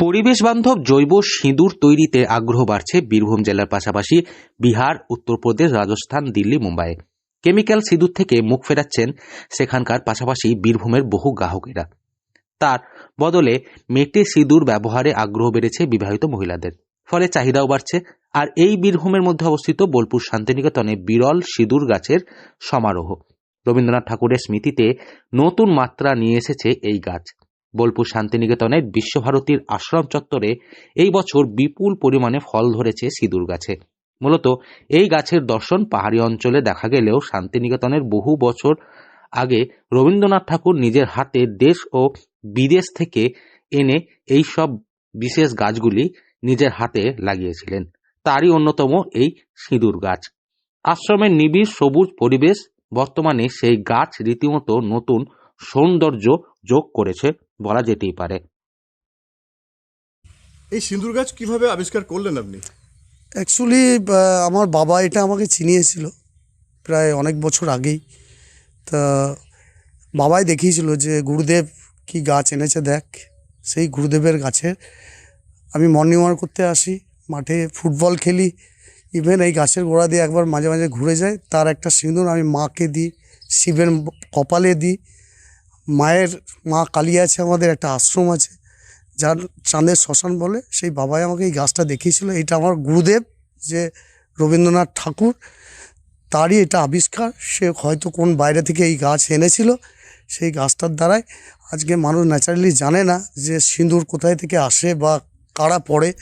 পরিবেশ বান্ধব জৈব সিঁদুর তৈরিতে আগ্রহ বাড়ছে বীরভূম জেলার পাশাপাশি বিহার, উত্তরপ্রদেশ, রাজস্থান, দিল্লি, মুম্বাই। কেমিক্যাল সিঁদুর থেকে মুখ ফেরাচ্ছেন সেখানকার পাশাপাশি বীরভূমের বহু গ্রাহকেরা। তার বদলে মেটে সিঁদুর ব্যবহারে আগ্রহ বেড়েছে বিবাহিত মহিলাদের। ফলে চাহিদাও বাড়ছে। আর এই বীরভূমের মধ্যে অবস্থিত বোলপুর শান্তিনিকেতনে বিরল সিঁদুর গাছের সমারোহ। রবীন্দ্রনাথ ঠাকুরের স্মৃতিতে নতুন মাত্রা নিয়ে এসেছে এই গাছ। বোলপুর শান্তিনিকেতনের বিশ্বভারতীর আশ্রম চত্বরে এই বছর বিপুল পরিমাণে ফল ধরেছে সিঁদুর গাছে। মূলত এই গাছের দর্শন পাহাড়ি অঞ্চলে দেখা গেলেও শান্তিনিকেতনের বহু বছর আগে রবীন্দ্রনাথ ঠাকুর নিজের হাতে দেশ ও বিদেশ থেকে এনে এই সব বিশেষ গাছগুলি নিজের হাতে লাগিয়েছিলেন। তারই অন্যতম এই সিঁদুর গাছ। আশ্রমের নিবিড় সবুজ পরিবেশ বর্তমানে সেই গাছ রীতিমতো নতুন সৌন্দর্য যোগ করেছে। বলা যেতেই পারে। এই সিঁদুর গাছ কীভাবে আবিষ্কার করলেন আপনি? অ্যাকচুয়ালি আমার বাবা এটা আমাকে চিনিয়েছিল প্রায় অনেক বছর আগেই। তা বাবাই দেখিয়েছিল যে গুরুদেব কি গাছ এনেছে দেখ সেই গুরুদেবের গাছের আমি মর্নিং ওয়াক করতে আসি মাঠে ফুটবল খেলি। ইভেন এই গাছের গোড়া দিয়ে একবার মাঝে মাঝে ঘুরে যায় তার একটা সিঁদুর আমি মাকে দিই শিবের কপালে দিই। মায়ের মা কালী আছে, আমাদের একটা আশ্রম আছে, যার চাঁদের শ্মশান বলে, সেই বাবাই আমাকে এই গাছটা দেখিয়েছিল। এটা আমার গুরুদেব, যে রবীন্দ্রনাথ ঠাকুর, তারই এটা আবিষ্কার। সে হয়তো কোন বাইরে থেকে এই গাছ এনেছিল, সেই গাছটার দ্বারাই। আজকে মানুষ ন্যাচারালি জানে না যে সিঁদুর কোথায় থেকে আসে বা কারা পড়ে।